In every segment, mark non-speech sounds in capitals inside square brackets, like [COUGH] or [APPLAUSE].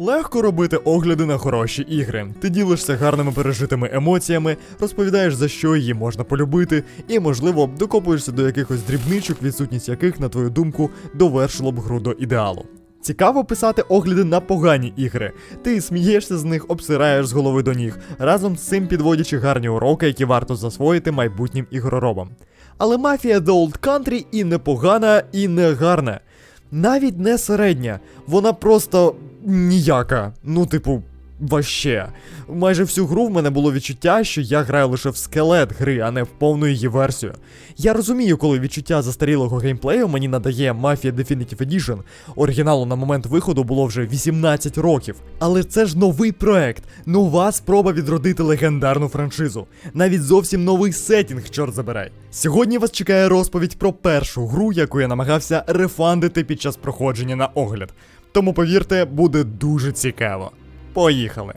Легко робити огляди на хороші ігри. Ти ділишся гарними пережитими емоціями, розповідаєш за що її можна полюбити, і, можливо, докопуєшся до якихось дрібничок, відсутність яких, на твою думку, довершило б гру до ідеалу. Цікаво писати огляди на погані ігри. Ти смієшся з них, обсираєш з голови до ніг, разом з цим підводячи гарні уроки, які варто засвоїти майбутнім ігроробам. Але мафія The Old Country і непогана, і не гарна. Навіть не середня, вона просто ніяка. Ну, типу, ваще. Майже всю гру в мене було відчуття, що я граю лише в скелет гри, а не в повну її версію. Я розумію, коли відчуття застарілого геймплею мені надає Mafia Definitive Edition. Оригіналу на момент виходу було вже 18 років. Але це ж новий проект, нова спроба відродити легендарну франшизу. Навіть зовсім новий сетінг, чорт забирай. Сьогодні вас чекає розповідь про першу гру, яку я намагався рефандити під час проходження на огляд. Тому повірте, буде дуже цікаво. Поїхали!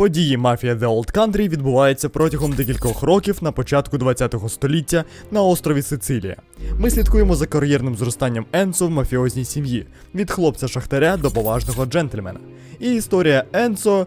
Події Mafia The Old Country відбуваються протягом декількох років на початку 20-го століття на острові Сицилія. Ми слідкуємо за кар'єрним зростанням Енцо в мафіозній сім'ї від хлопця-шахтаря до поважного джентльмена. І історія Енцо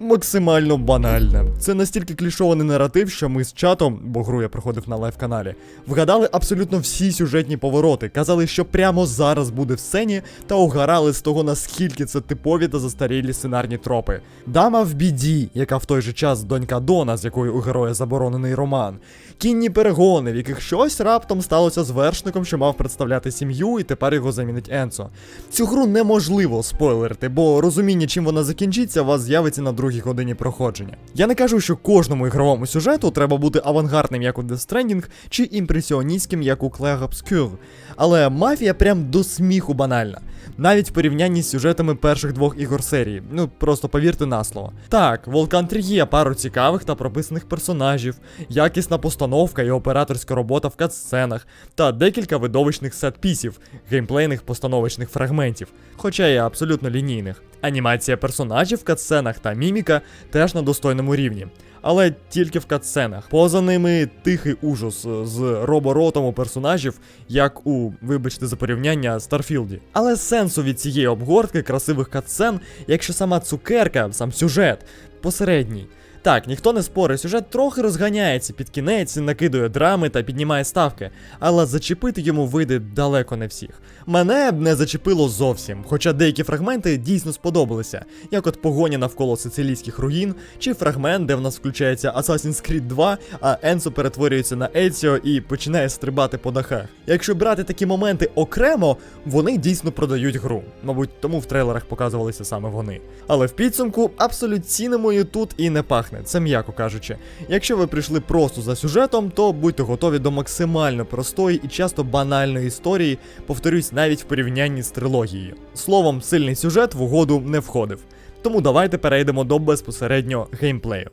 максимально банальна. Це настільки клішований наратив, що ми з чатом, бо гру я проходив на лайв-каналі, вгадали абсолютно всі сюжетні повороти, казали, що прямо зараз буде в сцені, та угорали з того, наскільки це типові та застарілі сценарні тропи. Дама в біді, яка в той же час донька Дона, з якою у героя заборонений роман, кінні перегони, в яких щось раптом сталося з вершником, що мав представляти сім'ю, і тепер його замінить Енцо. Цю гру неможливо спойлерити, бо розуміння, чим вона закінчиться, у вас з'явиться на другій годині проходження. Я не кажу, що кожному ігровому сюжету треба бути авангардним, як у Death Stranding, чи імпресіоністським, як у Clair Obscur, але мафія прям до сміху банальна. Навіть в порівнянні з сюжетами перших двох ігор серії. Ну просто повірте на слово. Так, в Old Country є пару цікавих та прописаних персонажів, якісна постановка і операторська робота в катсценах, та декілька видовищних сет-пісів, геймплейних постановочних фрагментів, хоча і абсолютно лінійних. Анімація персонажів в катсценах та міміка теж на достойному рівні. Але тільки в катсценах. Поза ними тихий ужас е, з роборотом у персонажів, як у, вибачте за порівняння, Старфілді. Але сенсу від цієї обгортки красивих катсцен, якщо сама цукерка, сам сюжет, посередній. Так, ніхто не спорить, сюжет трохи розганяється під кінець, накидує драми та піднімає ставки, але зачепити йому вийде далеко не всіх. Мене б не зачепило зовсім, хоча деякі фрагменти дійсно сподобалися, як от погоня навколо сицилійських руїн, чи фрагмент, де в нас включається Assassin's Creed 2, а Енсо перетворюється на Еціо і починає стрибати по дахах. Якщо брати такі моменти окремо, вони дійсно продають гру. Мабуть, тому в трейлерах показувалися саме вони. Але в підсумку абсолютно абсолютцінною тут і не пахне, це м'яко кажучи. Якщо ви прийшли просто за сюжетом, то будьте готові до максимально простої і часто банальної історії, повторюсь, навіть в порівнянні з трилогією. Словом, сильний сюжет в угоду не входив. Тому давайте перейдемо до безпосередньо геймплею.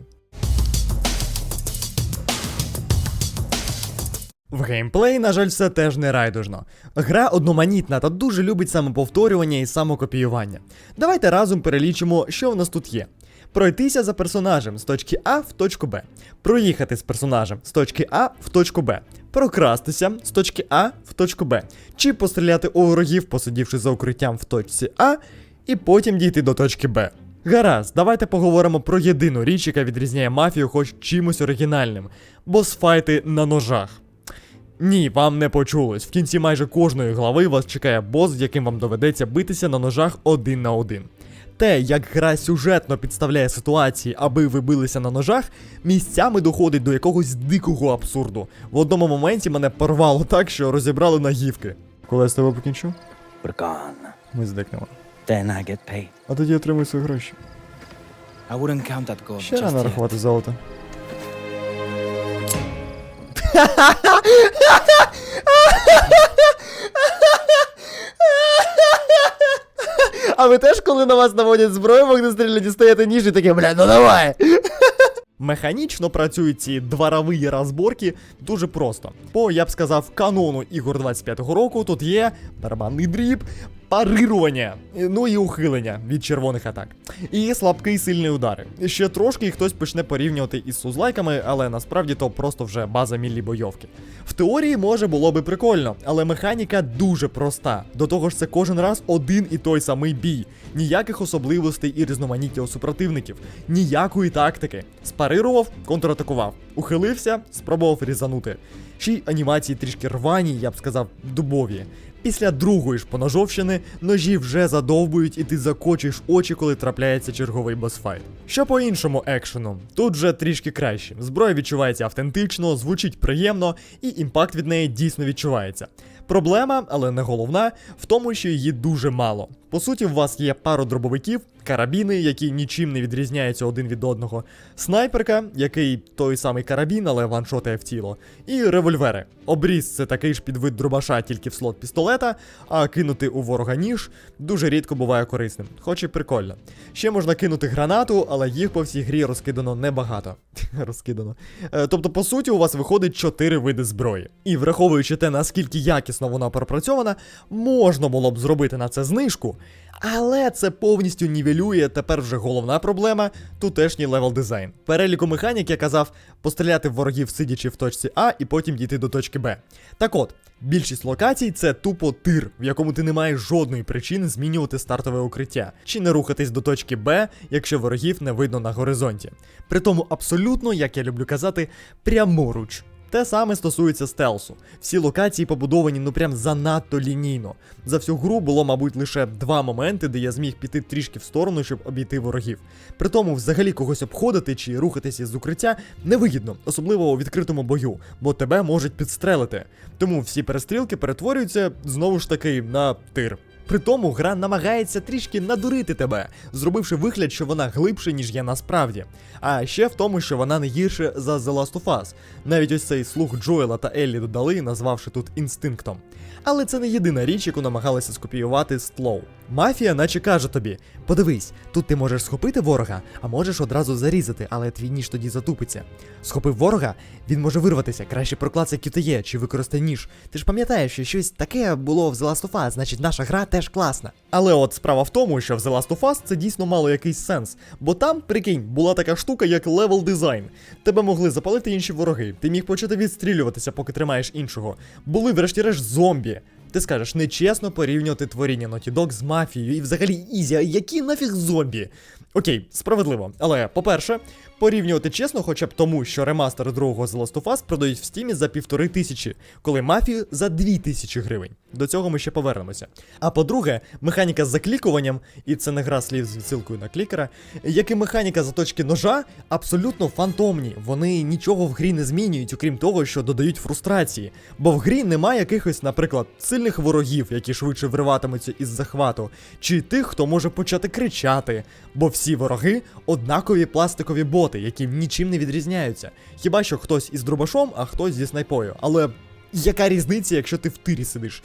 В геймплеї, на жаль, все теж не райдужно. Гра одноманітна та дуже любить самоповторювання і самокопіювання. Давайте разом перелічимо, що в нас тут є. Пройтися за персонажем з точки А в точку Б, проїхати з персонажем з точки А в точку Б, прокрастися з точки А в точку Б, чи постріляти у ворогів, посидівши за укриттям в точці А, і потім дійти до точки Б. Гаразд, давайте поговоримо про єдину річ, яка відрізняє мафію хоч чимось оригінальним босфайти на ножах. Ні, вам не почулось. В кінці майже кожної глави вас чекає бос, з яким вам доведеться битися на ножах один на один. Те, як гра сюжетно підставляє ситуації, аби ви билися на ножах, місцями доходить до якогось дикого абсурду. В одному моменті мене порвало так, що розібрали нагівки. Коли я з тобою покінчу, We're gone. ми здикнемо. Then I get paid. А тоді отримую свої гроші. I wouldn't count that gold Ще рано рахувати золото. [LAUGHS] А ви теж, коли на вас наводять зброю, вогнестрільно дістаєте ніж і таке, бля, ну давай. Механічно працюють ці дворові розборки дуже просто. По, я б сказав, канону ігор 25-го року тут є барабанний дріб, парирування, ну і ухилення від червоних атак. І слабкий сильний удари. Ще трошки хтось почне порівнювати із сузлайками, але насправді то просто вже база міллі бойовки. В теорії може було би прикольно, але механіка дуже проста. До того ж, це кожен раз один і той самий бій. Ніяких особливостей і різноманіття у супротивників, ніякої тактики. Спарирував, контратакував, ухилився, спробував різанути. Ще анімації трішки рвані, я б сказав, дубові. Після другої ж поножовщини ножі вже задовбують і ти закочуєш очі, коли трапляється черговий босфайт. Що по іншому екшену, тут вже трішки краще. Зброя відчувається автентично, звучить приємно, і імпакт від неї дійсно відчувається. Проблема, але не головна, в тому, що її дуже мало. По суті, у вас є пару дробовиків, карабіни, які нічим не відрізняються один від одного, снайперка, який той самий карабін, але ваншотає в тіло, і револьвери. Обріз це такий ж підвид дробаша, тільки в слот пістолета, а кинути у ворога ніж дуже рідко буває корисним, хоч і прикольно. Ще можна кинути гранату, але їх по всій грі розкидано небагато. [LAUGHS] розкидано. Е, Тобто, по суті, у вас виходить 4 види зброї. І враховуючи те, наскільки якісно вона пропрацьована, можна було б зробити на це знижку. Але це повністю нівелює тепер вже головна проблема тутешній левел дизайн. Переліку механік я казав постріляти в ворогів сидячи в точці А і потім дійти до точки Б. Так от, більшість локацій це тупо тир, в якому ти не маєш жодної причини змінювати стартове укриття, чи не рухатись до точки Б, якщо ворогів не видно на горизонті. Притому абсолютно, як я люблю казати, пряморуч. Те саме стосується стелсу. Всі локації побудовані ну прям занадто лінійно. За всю гру було, мабуть, лише два моменти, де я зміг піти трішки в сторону, щоб обійти ворогів. Притому, взагалі когось обходити чи рухатися з укриття невигідно, особливо у відкритому бою, бо тебе можуть підстрелити. Тому всі перестрілки перетворюються знову ж таки на тир. При тому гра намагається трішки надурити тебе, зробивши вигляд, що вона глибше, ніж є насправді. А ще в тому, що вона не гірше за The Last of Us. Навіть ось цей слух Джоела та Еллі додали, назвавши тут інстинктом. Але це не єдина річ, яку намагалися скопіювати з. Мафія, наче каже тобі: подивись, тут ти можеш схопити ворога, а можеш одразу зарізати, але твій ніж тоді затупиться. Схопив ворога, він може вирватися, краще проклацай QTE чи використай ніж. Ти ж пам'ятаєш, що щось таке було в The Last of Us, значить наша гра теж класна. Але от справа в тому, що в The Last of Us це дійсно мало якийсь сенс, бо там, прикинь, була така штука, як левел дизайн. Тебе могли запалити інші вороги, ти міг почати відстрілюватися, поки тримаєш іншого. Були, врешті-решт, зомбі. Ти скажеш, нечесно порівнювати творіння Naughty Dog з мафією і взагалі Ізі, які нафіг зомбі? Окей, справедливо. Але, по-перше, порівнювати чесно, хоча б тому, що ремастер другого The Last of Us продають в стімі за півтори тисячі, коли мафію за дві тисячі гривень. До цього ми ще повернемося. А по-друге, механіка з заклікуванням, і це не гра слів з відсилкою на клікера, як і механіка заточки ножа, абсолютно фантомні. Вони нічого в грі не змінюють, окрім того, що додають фрустрації. Бо в грі немає якихось, наприклад, сильних ворогів, які швидше вриватимуться із захвату, чи тих, хто може почати кричати. Бо всі вороги однакові пластикові боти, які нічим не відрізняються. Хіба що хтось із дробашом, а хтось зі снайпою. Але яка різниця, якщо ти в тирі сидиш?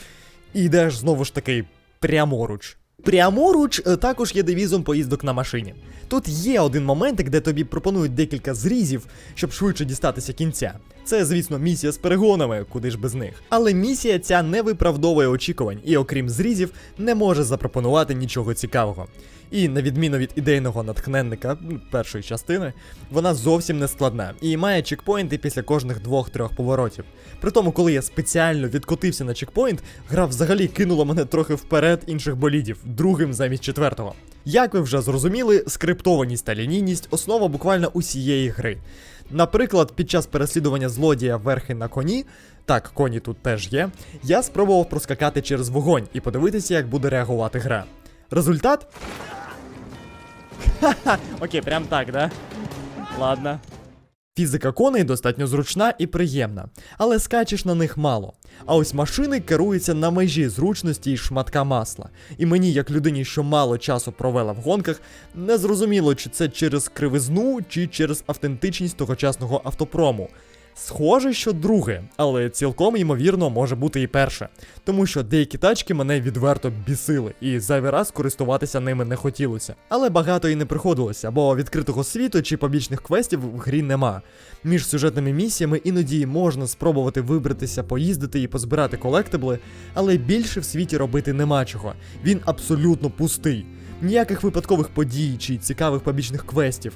І йдеш знову ж таки пряморуч. Пряморуч е, також є девізом поїздок на машині. Тут є один моментик, де тобі пропонують декілька зрізів, щоб швидше дістатися кінця. Це, звісно, місія з перегонами, куди ж без них. Але місія ця не виправдовує очікувань і, окрім зрізів, не може запропонувати нічого цікавого. І на відміну від ідейного натхненника першої частини, вона зовсім не складна і має чекпоінти після кожних двох-трьох поворотів. Притому, коли я спеціально відкотився на чекпоінт, гра взагалі кинула мене трохи вперед інших болідів, другим замість четвертого. Як ви вже зрозуміли, скриптованість та лінійність основа буквально усієї гри. Наприклад, під час переслідування злодія верхи на коні, так, коні тут теж є, я спробував проскакати через вогонь і подивитися, як буде реагувати гра. Результат [LAUGHS] окей, прям так, да? Ладно. Фізика коней достатньо зручна і приємна, але скачеш на них мало. А ось машини керуються на межі зручності і шматка масла. І мені, як людині, що мало часу провела в гонках, не зрозуміло, чи це через кривизну, чи через автентичність тогочасного автопрому. Схоже, що друге, але цілком ймовірно може бути і перше, тому що деякі тачки мене відверто бісили, і зайвий раз користуватися ними не хотілося. Але багато і не приходилося, бо відкритого світу чи побічних квестів в грі нема. Між сюжетними місіями іноді можна спробувати вибратися, поїздити і позбирати колектибли, але більше в світі робити нема чого. Він абсолютно пустий. Ніяких випадкових подій чи цікавих побічних квестів.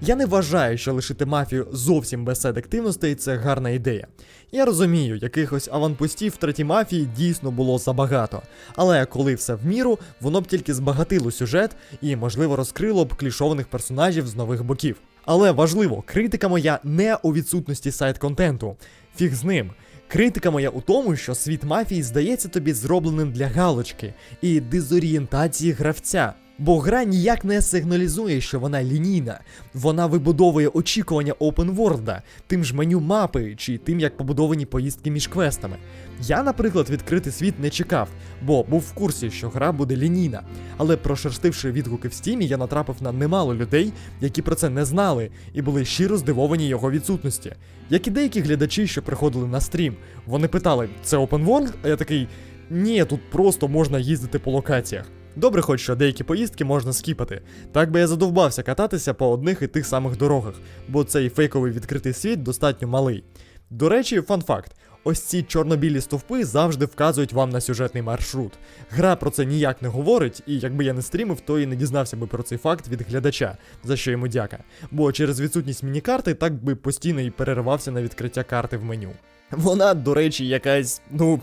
Я не вважаю, що лишити мафію зовсім без седективностей це гарна ідея. Я розумію, якихось аванпостів в третій мафії дійсно було забагато, але коли все в міру, воно б тільки збагатило сюжет і, можливо, розкрило б клішованих персонажів з нових боків. Але важливо, критика моя не у відсутності сайт-контенту. Фіг з ним. Критика моя у тому, що світ мафії здається тобі зробленим для галочки і дезорієнтації гравця. Бо гра ніяк не сигналізує, що вона лінійна. Вона вибудовує очікування опенворлда, тим ж меню мапи чи тим, як побудовані поїздки між квестами. Я, наприклад, відкритий світ не чекав, бо був в курсі, що гра буде лінійна. Але прошерстивши відгуки в стімі, я натрапив на немало людей, які про це не знали і були щиро здивовані його відсутності. Як і деякі глядачі, що приходили на стрім, вони питали: це world? А я такий. Ні, тут просто можна їздити по локаціях. Добре, хоч що деякі поїздки можна скіпати. Так би я задовбався кататися по одних і тих самих дорогах, бо цей фейковий відкритий світ достатньо малий. До речі, фан факт. Ось ці чорно-білі стовпи завжди вказують вам на сюжетний маршрут. Гра про це ніяк не говорить, і якби я не стрімив, то і не дізнався би про цей факт від глядача, за що йому дяка. Бо через відсутність міні-карти так би постійно і переривався на відкриття карти в меню. Вона, до речі, якась, ну,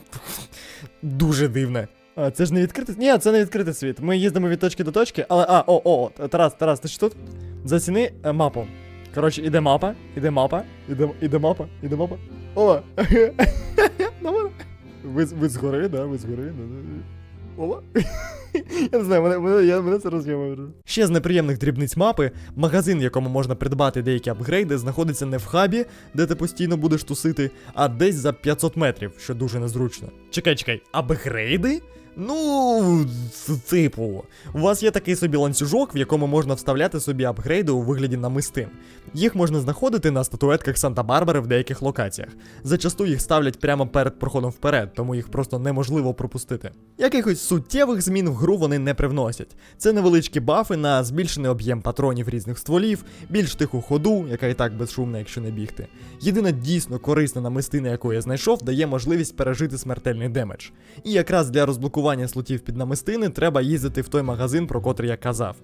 [LAUGHS] дуже дивна. А, це ж не відкритий. Ні, це не відкритий світ. Ми їздимо від точки до точки, але. А, о, о, о, Тарас, Тарас, ти ж тут? Заціни е, мапу. Коротше, іде мапа, іде мапа, іде, іде мапа, іде мапа. О! [LAUGHS] Нормально. Ви, ви згори, да, ви згори, да, да. Ола. [LAUGHS] Я не знаю, мене, мене, я, мене це роз'ємує. Ще з неприємних дрібниць мапи, магазин, в якому можна придбати деякі апгрейди, знаходиться не в хабі, де ти постійно будеш тусити, а десь за 500 метрів, що дуже незручно. Чекай, чекай, апгрейди? Ну, типу, у вас є такий собі ланцюжок, в якому можна вставляти собі апгрейди у вигляді намистин. Їх можна знаходити на статуетках Санта-Барбари в деяких локаціях. Зачасту їх ставлять прямо перед проходом вперед, тому їх просто неможливо пропустити. Якихось суттєвих змін в гру вони не привносять. Це невеличкі бафи на збільшений об'єм патронів різних стволів, більш тиху ходу, яка і так безшумна, якщо не бігти. Єдина дійсно корисна намистина, яку я знайшов, дає можливість пережити смертельний демедж. І якраз для розблокування слотів під намистини треба їздити в той магазин, про котрий я казав.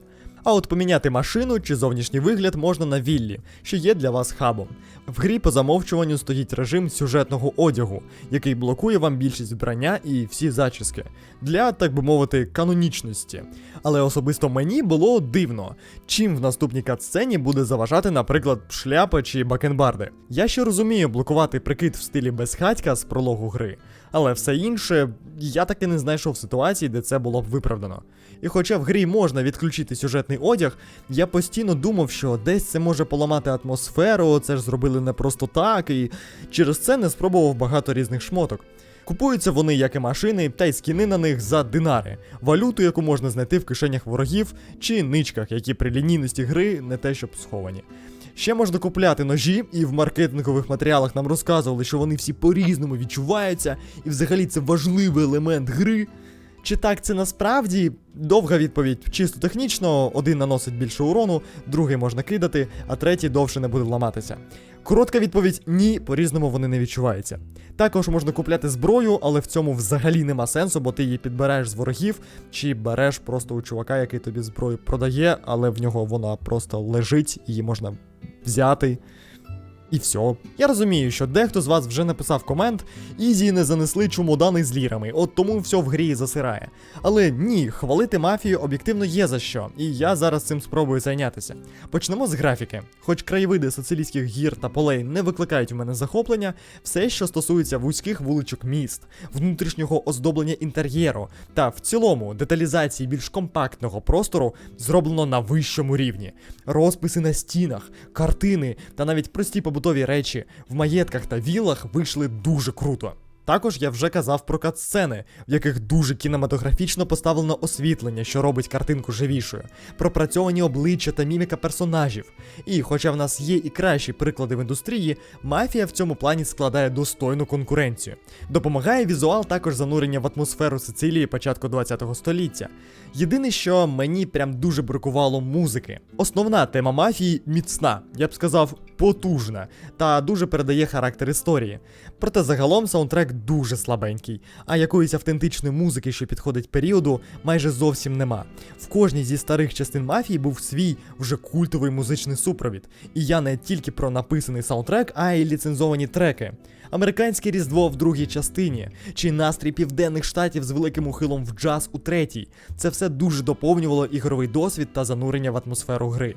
А от поміняти машину чи зовнішній вигляд можна на віллі, що є для вас хабом. В грі по замовчуванню стоїть режим сюжетного одягу, який блокує вам більшість вбрання і всі зачіски для, так би мовити, канонічності. Але особисто мені було дивно, чим в наступній катсцені буде заважати, наприклад, шляпа чи бакенбарди. Я ще розумію блокувати прикид в стилі безхатька з прологу гри, але все інше я таки не знайшов ситуації, де це було б виправдано. І хоча в грі можна відключити сюжетний одяг, я постійно думав, що десь це може поламати атмосферу, це ж зробили не просто так, і через це не спробував багато різних шмоток. Купуються вони, як і машини, та й скіни на них за динари, валюту, яку можна знайти в кишенях ворогів чи ничках, які при лінійності гри не те, щоб сховані. Ще можна купляти ножі, і в маркетингових матеріалах нам розказували, що вони всі по-різному відчуваються, і взагалі це важливий елемент гри. Чи так це насправді? Довга відповідь. Чисто технічно, один наносить більше урону, другий можна кидати, а третій довше не буде ламатися. Коротка відповідь ні, по-різному вони не відчуваються. Також можна купляти зброю, але в цьому взагалі нема сенсу, бо ти її підбереш з ворогів, чи береш просто у чувака, який тобі зброю продає, але в нього вона просто лежить, її можна взяти. І все. Я розумію, що дехто з вас вже написав комент, Ізі не занесли чумодани з лірами, от тому все в грі засирає. Але ні, хвалити мафію об'єктивно є за що, і я зараз цим спробую зайнятися. Почнемо з графіки. Хоч краєвиди сицилійських гір та полей не викликають у мене захоплення, все, що стосується вузьких вуличок міст, внутрішнього оздоблення інтер'єру та в цілому деталізації більш компактного простору зроблено на вищому рівні. Розписи на стінах, картини та навіть прості побутові речі в маєтках та вілах вийшли дуже круто. Також я вже казав про катсцени, в яких дуже кінематографічно поставлено освітлення, що робить картинку живішою, пропрацьовані обличчя та міміка персонажів. І хоча в нас є і кращі приклади в індустрії, мафія в цьому плані складає достойну конкуренцію. Допомагає візуал також занурення в атмосферу Сицилії початку 20 століття. Єдине, що мені прям дуже бракувало музики. Основна тема мафії міцна, я б сказав, потужна, та дуже передає характер історії. Проте загалом саундтрек дуже слабенький, а якоїсь автентичної музики, що підходить періоду, майже зовсім нема. В кожній зі старих частин мафії був свій вже культовий музичний супровід. І я не тільки про написаний саундтрек, а й ліцензовані треки. Американське різдво в другій частині, чи настрій південних штатів з великим ухилом в джаз у третій. Це все дуже доповнювало ігровий досвід та занурення в атмосферу гри.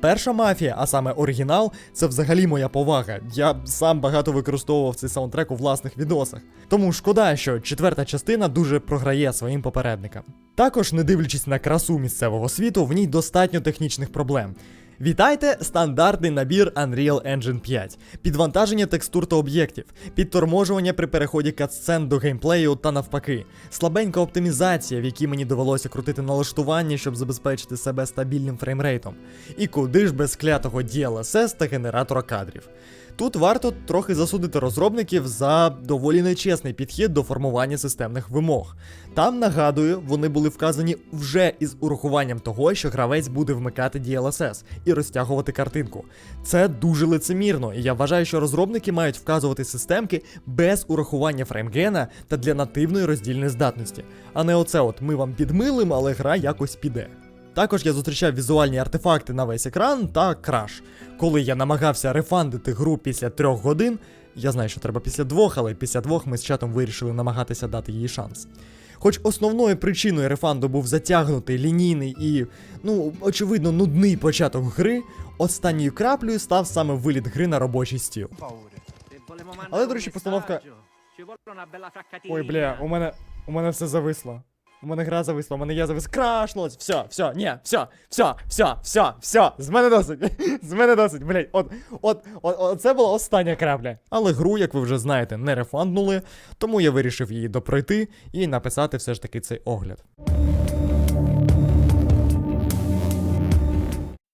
Перша мафія, а саме оригінал, це взагалі моя повага. Я сам багато використовував цей саундтрек у власних відосах. Тому шкода, що четверта частина дуже програє своїм попередникам. Також, не дивлячись на красу місцевого світу, в ній достатньо технічних проблем. Вітайте стандартний набір Unreal Engine 5, підвантаження текстур та об'єктів, підторможування при переході катсцен до геймплею та навпаки, слабенька оптимізація, в якій мені довелося крутити налаштування, щоб забезпечити себе стабільним фреймрейтом. І куди ж без клятого DLSS та генератора кадрів. Тут варто трохи засудити розробників за доволі нечесний підхід до формування системних вимог. Там, нагадую, вони були вказані вже із урахуванням того, що гравець буде вмикати DLSS і розтягувати картинку. Це дуже лицемірно, і я вважаю, що розробники мають вказувати системки без урахування фреймгена та для нативної роздільної здатності. А не оце от ми вам підмилим, але гра якось піде. Також я зустрічав візуальні артефакти на весь екран та краш. Коли я намагався рефандити гру після трьох годин, я знаю, що треба після двох, але після двох ми з чатом вирішили намагатися дати їй шанс. Хоч основною причиною рефанду був затягнутий, лінійний і, ну, очевидно, нудний початок гри, останньою краплею став саме виліт гри на робочий стіл. Але, до речі, постановка. Ой, бля, у мене, у мене все зависло. У мене гра зависла, у мене я завис. Крашнулось! Все, все, ні, все, все, все, все, все. З мене досить. [LAUGHS] З мене досить, блять. От, от, от, от, це була остання крапля. Але гру, як ви вже знаєте, не рефанднули, тому я вирішив її допройти і написати все ж таки цей огляд.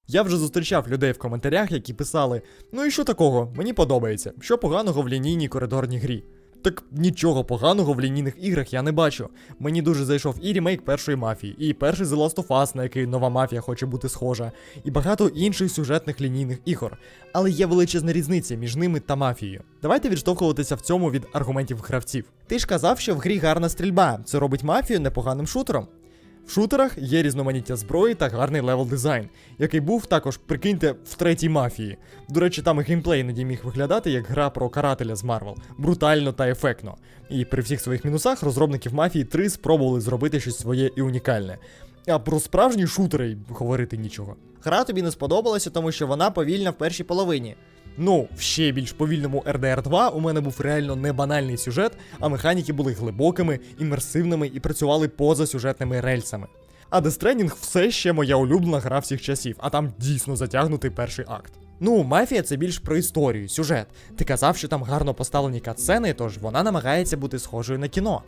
Я вже зустрічав людей в коментарях, які писали: ну і що такого, мені подобається, що поганого в лінійній коридорній грі. Так нічого поганого в лінійних іграх я не бачу. Мені дуже зайшов і ремейк першої мафії, і перший The Last of Us, на який нова мафія хоче бути схожа, і багато інших сюжетних лінійних ігор. Але є величезна різниця між ними та мафією. Давайте відштовхуватися в цьому від аргументів гравців. Ти ж казав, що в грі гарна стрільба. Це робить мафію непоганим шутером. В шутерах є різноманіття зброї та гарний левел дизайн, який був також, прикиньте, в третій мафії. До речі, там і геймплей іноді міг виглядати як гра про карателя з Марвел, брутально та ефектно. І при всіх своїх мінусах розробники в мафії 3 спробували зробити щось своє і унікальне. А про справжні шутери говорити нічого. Гра тобі не сподобалася, тому що вона повільна в першій половині. Ну, в ще більш повільному RDR 2 у мене був реально не банальний сюжет, а механіки були глибокими, імерсивними і працювали поза сюжетними рельсами. А Death Stranding все ще моя улюблена гра всіх часів, а там дійсно затягнутий перший акт. Ну, мафія це більш про історію, сюжет. Ти казав, що там гарно поставлені катсцени, тож вона намагається бути схожою на кіно.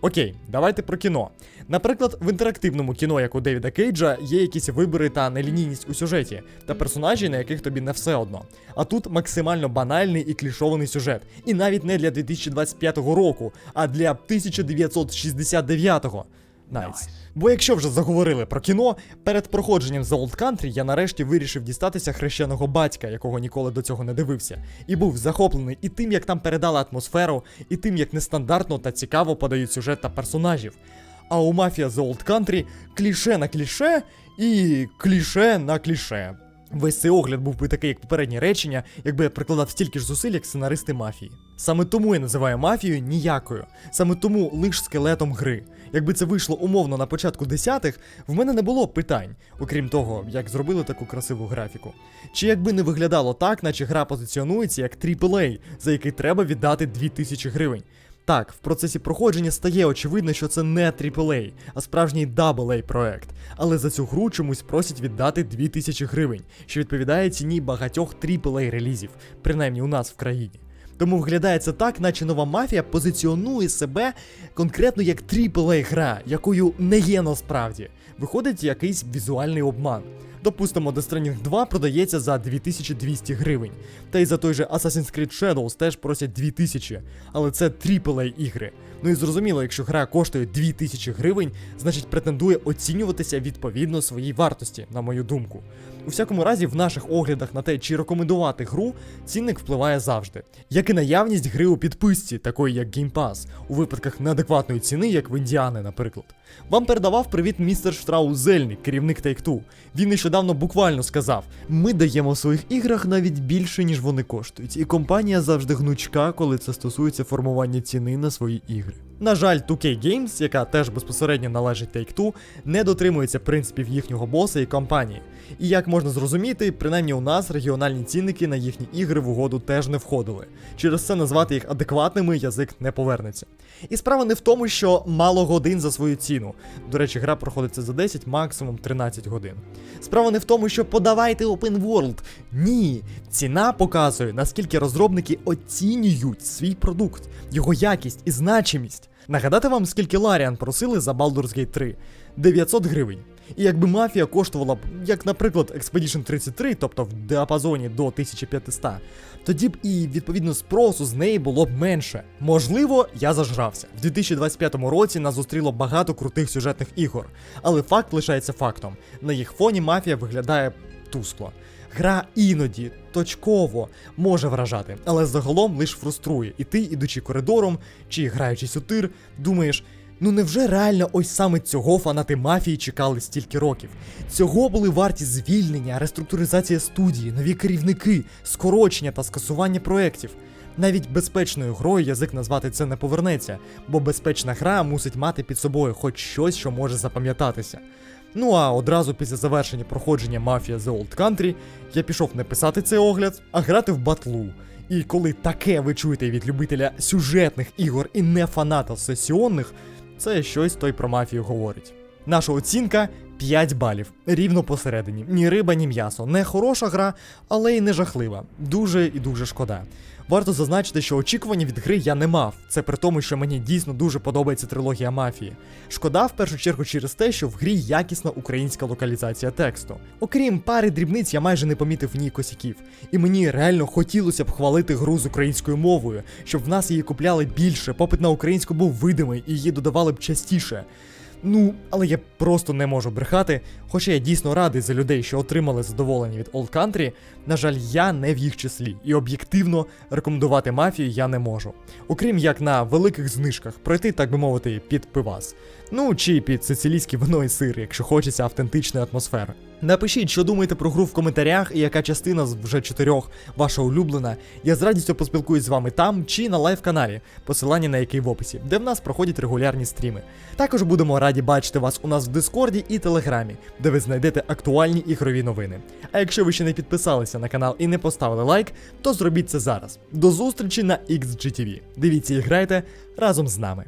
Окей, давайте про кіно. Наприклад, в інтерактивному кіно, як у Девіда Кейджа, є якісь вибори та нелінійність у сюжеті, та персонажі, на яких тобі не все одно. А тут максимально банальний і клішований сюжет. І навіть не для 2025 року, а для 1969-го. Найс. Бо якщо вже заговорили про кіно, перед проходженням The Old Country я нарешті вирішив дістатися хрещеного батька, якого ніколи до цього не дивився, і був захоплений і тим, як там передали атмосферу, і тим, як нестандартно та цікаво подають сюжет та персонажів. А у Мафія The Old Country кліше на кліше і кліше на кліше. Весь цей огляд був би такий, як попереднє речення, якби я прикладав стільки ж зусиль, як сценаристи мафії. Саме тому я називаю мафію ніякою, саме тому лиш скелетом гри. Якби це вийшло умовно на початку десятих, в мене не було б питань, окрім того, як зробили таку красиву графіку. Чи якби не виглядало так, наче гра позиціонується як AAA, за який треба віддати 2000 гривень. Так, в процесі проходження стає очевидно, що це не AAA, а справжній AA проект. Але за цю гру чомусь просять віддати 2000 гривень, що відповідає ціні багатьох AAA релізів, принаймні у нас в країні. Тому виглядає це так, наче нова мафія позиціонує себе конкретно як AAA гра, якою не є насправді. Виходить якийсь візуальний обман. Допустимо, Death Stranding 2 продається за 2200 гривень. Та й за той же Assassin's Creed Shadows теж просять 2000, але це AAA ігри. Ну і зрозуміло, якщо гра коштує 2000 гривень, значить претендує оцінюватися відповідно своїй вартості, на мою думку. У всякому разі, в наших оглядах на те, чи рекомендувати гру, цінник впливає завжди. Як і наявність гри у підписці, такої як Game Pass, у випадках неадекватної ціни, як в Індіани, наприклад. Вам передавав привіт містер Штраус Зельник, керівник Take-Two. Він нещодавно буквально сказав: ми даємо в своїх іграх навіть більше, ніж вони коштують, і компанія завжди гнучка, коли це стосується формування ціни на свої ігри. На жаль, 2K Games, яка теж безпосередньо належить Take-Two, не дотримується принципів їхнього боса і компанії. І як можна зрозуміти, принаймні у нас регіональні цінники на їхні ігри в угоду теж не входили. Через це назвати їх адекватними язик не повернеться. І справа не в тому, що мало годин за свою ціну. До речі, гра проходиться за 10, максимум 13 годин. Справа не в тому, що подавайте Open World. Ні, ціна показує, наскільки розробники оцінюють свій продукт, його якість і значимість. Нагадати вам, скільки Ларіан просили за Baldur's Gate 3? 900 гривень. І якби мафія коштувала б, як, наприклад, Expedition 33, тобто в діапазоні до 1500, тоді б і відповідно спросу з неї було б менше. Можливо, я зажрався. В 2025 році нас зустріло багато крутих сюжетних ігор, але факт лишається фактом. На їх фоні мафія виглядає тускло. Гра іноді точково може вражати, але загалом лиш фруструє. І ти, ідучи коридором чи граючись у тир, думаєш. Ну невже реально ось саме цього фанати мафії чекали стільки років? Цього були варті звільнення, реструктуризація студії, нові керівники, скорочення та скасування проєктів. Навіть безпечною грою язик назвати це не повернеться, бо безпечна гра мусить мати під собою хоч щось, що може запам'ятатися. Ну а одразу після завершення проходження Mafia The Old Country я пішов не писати цей огляд, а грати в батлу. І коли таке ви чуєте від любителя сюжетних ігор і не фаната сесіонних, це щось той про мафію говорить. Наша оцінка 5 балів, рівно посередині. Ні риба, ні м'ясо. Не хороша гра, але й не жахлива. Дуже і дуже шкода. Варто зазначити, що очікування від гри я не мав. Це при тому, що мені дійсно дуже подобається трилогія мафії. Шкода в першу чергу через те, що в грі якісна українська локалізація тексту. Окрім пари дрібниць, я майже не помітив в ній косяків. І мені реально хотілося б хвалити гру з українською мовою, щоб в нас її купляли більше, попит на українську був видимий і її додавали б частіше. Ну, але я просто не можу брехати, хоча я дійсно радий за людей, що отримали задоволення від Old Country, на жаль, я не в їх числі, і об'єктивно рекомендувати мафію я не можу. Окрім як на великих знижках пройти, так би мовити, під пивас. Ну чи під сицилійське вино і сир, якщо хочеться автентичної атмосфери. Напишіть, що думаєте про гру в коментарях і яка частина з вже чотирьох ваша улюблена. Я з радістю поспілкуюсь з вами там чи на лайв-каналі, посилання на який в описі, де в нас проходять регулярні стріми. Також будемо раді бачити вас у нас в Дискорді і Телеграмі, де ви знайдете актуальні ігрові новини. А якщо ви ще не підписалися на канал і не поставили лайк, то зробіть це зараз. До зустрічі на XGTV. Дивіться і грайте разом з нами.